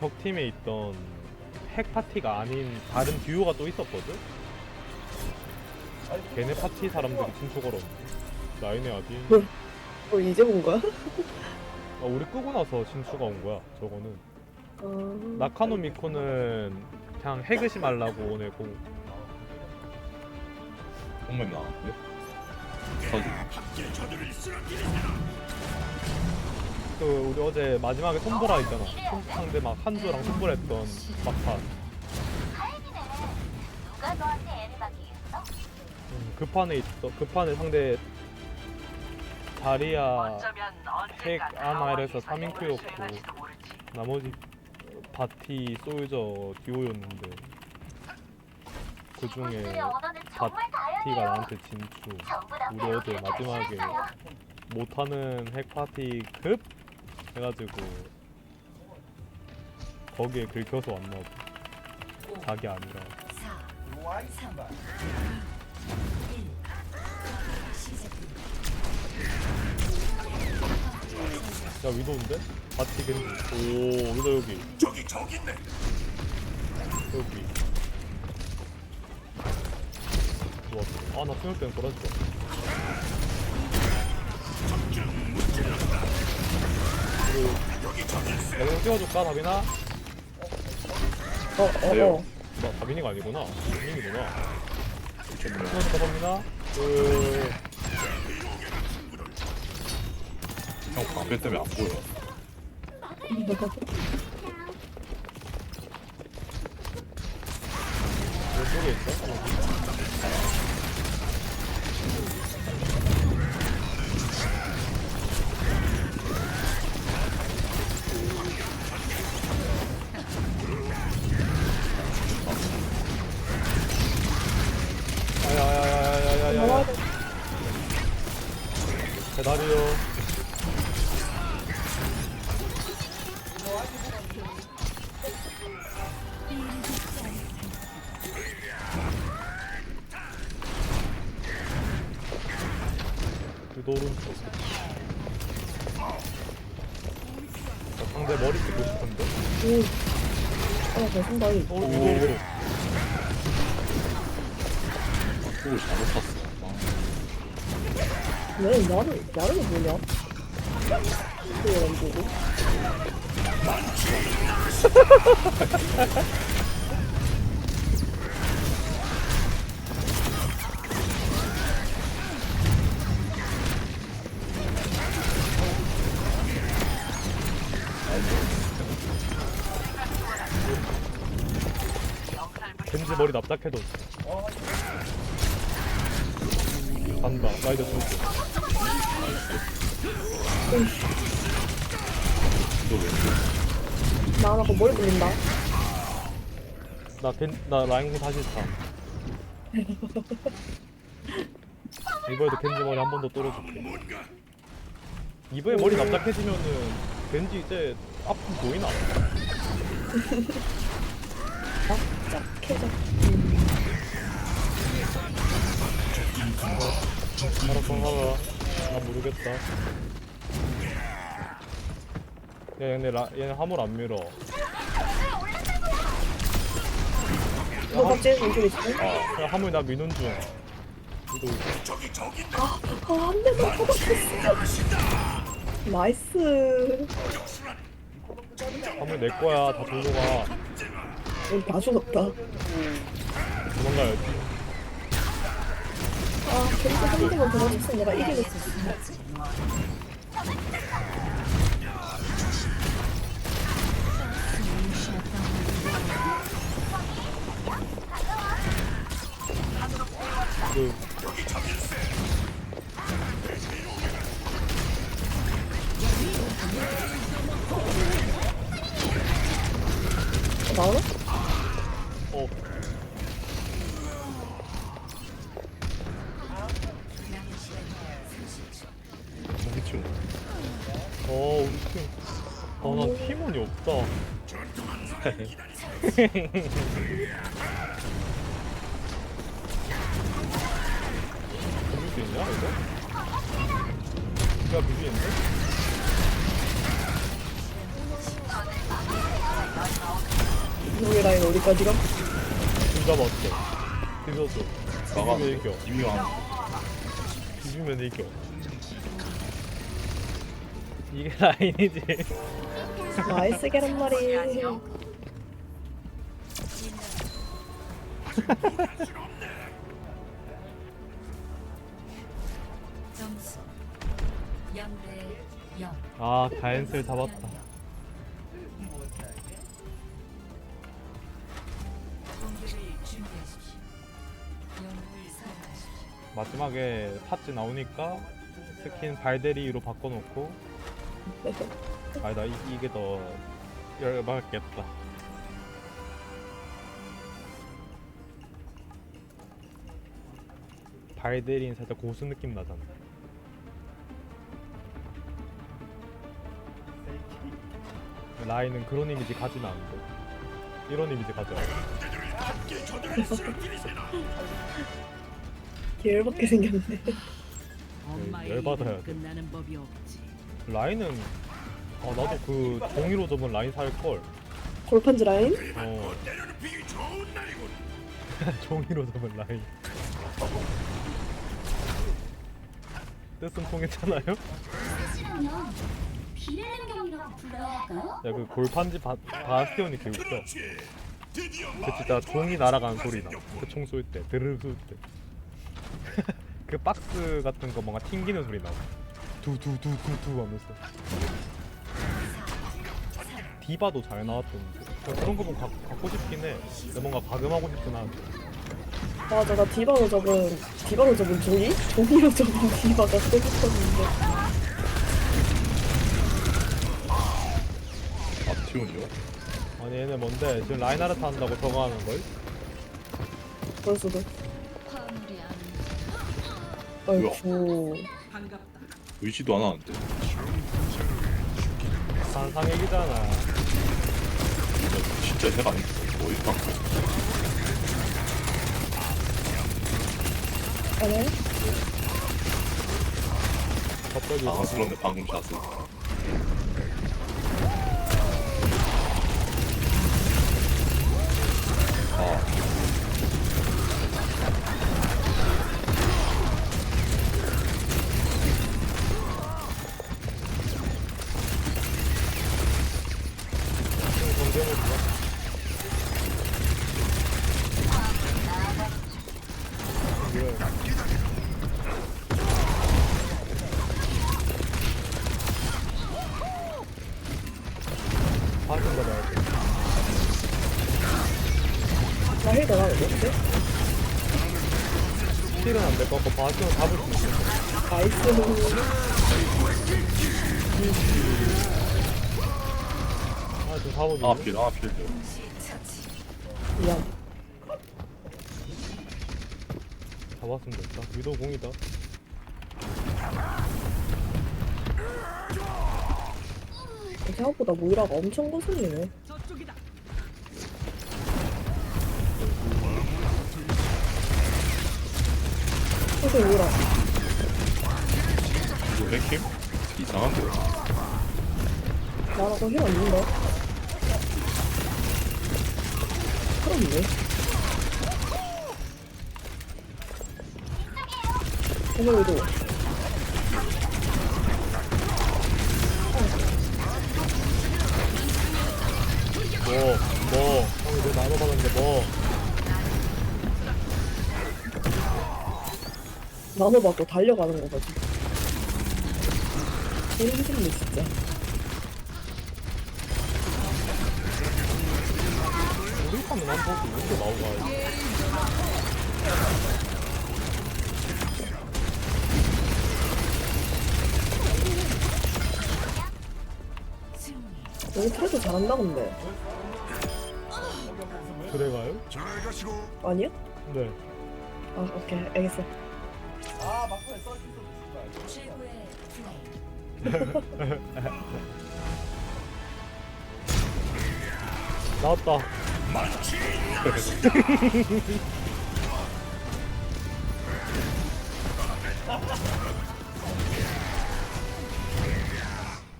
적 팀에 있던 핵 파티가 아닌 다른 듀오가 또 있었거든. 걔네 파티 사람들이 진출을 없네. 라인에 어디? 어 이제 본 거야? 어, 우리 끄고 나서 진수가 온 거야. 저거는 아... 나카노 미코는 그냥 핵의시 말라고 오내고 정말 나왔는데? 저기 그 우리 어제 마지막에 손보라 있잖아. 손- 상대 막 한조랑 막판. 너한테 애를 맡기겠어? 음, 그 판에 있어. 그 판에 상대 자리야 핵 아나에서 3인 큐였고 나머지 바티 솔저 듀오였는데 그 중에 바티가. 나한테 진추. 우리 어제 마지막에. 못하는 핵 파티 급 해가지고 거기에 긁혀서 왔나 봐. 자기 아니라. 야 위도인데? 바티 겐지. 오 위도 여기. 저기 저기 있네. 여기. 좋았어. 아나 수영 때는 돌아줄 거. 내가 좀 찍어줄까 다빈아? 어, 어, 어. 나 다빈이가 아니구나. 다빈이구나. 찍어줄까 다빈아? 그 형 방패 때문에 안 보여 오. 아, 내 위도 오른쪽 그걸 잘못 탔어 아, 왜 나를 나를 뭐냐? 이거 안 보고. 머리 납작해도. 간다. 라이더 쏠게 또 왼쪽 나 아까 머리 돌린다. 나, 겐, 나 라인공 다시 타 이번에도 겐지 머리 한 번더 뚫어줄게. 이번에 머리 납작해지면은 겐지 이제 아픔 보이나? 캐자. 알았어 하라 나 모르겠다 야 얘네 라, 얘네 화물 안 밀어 너 갑자기 왼쪽에 있어? 야 화물 나 미는 중 이거 아, 한 대만 터졌어. 나이스. 화물 내 거야 다 돌고 가 여기 다 죽었다. 도망가야지 아, 캐릭터 한 대만 들어줬으면 내가 이기겠어. 그 나오나? 어, 우리 팀. 아, 나 팀원이 없다. 비빌 수 있냐, 이거? 야, 비비는데? 우리 라인 어디까지 가? 둘 다 맞죠 비벼줘 나가 비비면 이겨 이미 왕 비비면 이겨 이게 라인이지 나이스 계란 말이. 점수 0대 0아 다현슬 잡았다 공격을 준비하십시오 영웅을 선택하십시오 마지막에 팥지 나오니까 스킨 발데리로 바꿔놓고 아니다 이, 이게 더 열받겠다. 발데리는 살짝 고수 느낌 나잖아. 라인은 그런 이미지 가진 않은데 이런 이미지 가져야 돼 개열받게 생겼네. 엄마의 열받아야 일은 돼. 끝나는 법이 없지 라인은 아 나도 그 종이로 접은 라인 살걸 골판지 라인? 어. 종이로 접은 라인. 뜻은 통했잖아요? 싫으면 비례는 경이라고 불러야 할까요? 야 그 골판지 바, 바스티온이 개 웃겨. 그 진짜 종이 날아가는 소리 나. 그총 쏠 때, 드르르 쏠 때. 그 박스 같은 거 뭔가 튕기는 소리 나. 두두두두두 하면서. 디바도 잘 나왔던데. 그런 거 보면 가, 갖고 싶긴 해. 근데 뭔가 가금하고 싶진 않은데. 맞아, 나 디바로 접은, 디바로 접은 종이? 종이로 접은 디바가 쓰고 싶었는데. 아티온이요? 아니 얘네 뭔데 지금 라인하르트 한다고 저거 하는 걸? 그럴 수도. 아이고. 의지도 안 하는데. 산상액이잖아. 야, 진짜 해가 아니고 뭐 이방 아네? 갑자기 당황스럽네 방금 샷은 아 경쟁을 봐. 파좀 받아야 돼. 나힐 나가는데? 킬은 안 될 것 같고 바스는 잡을 수 있어. 나이스. 아, 좀 잡아줘. 아, 필, 아, 필. 미안. 잡았으면 됐다. 위도 공이다. 생각보다 모이라가 엄청 거슬리네. 저쪽이다 소리 모이라. 이거 핵힘? 이상한데 나라고 힐안 준다. 그럼네. 이거 이거. 뭐, 뭐. 형이 내 나눠받았는데 뭐. 나눠받고 달려가는 거 봐지. 되게 힘들네 진짜. 우리 판은 한 번도 이렇게 나오가. 여기 트레도 잘한다 근데. 그래가요? 아니야? 네. 아 오케이 알겠어. 나왔다.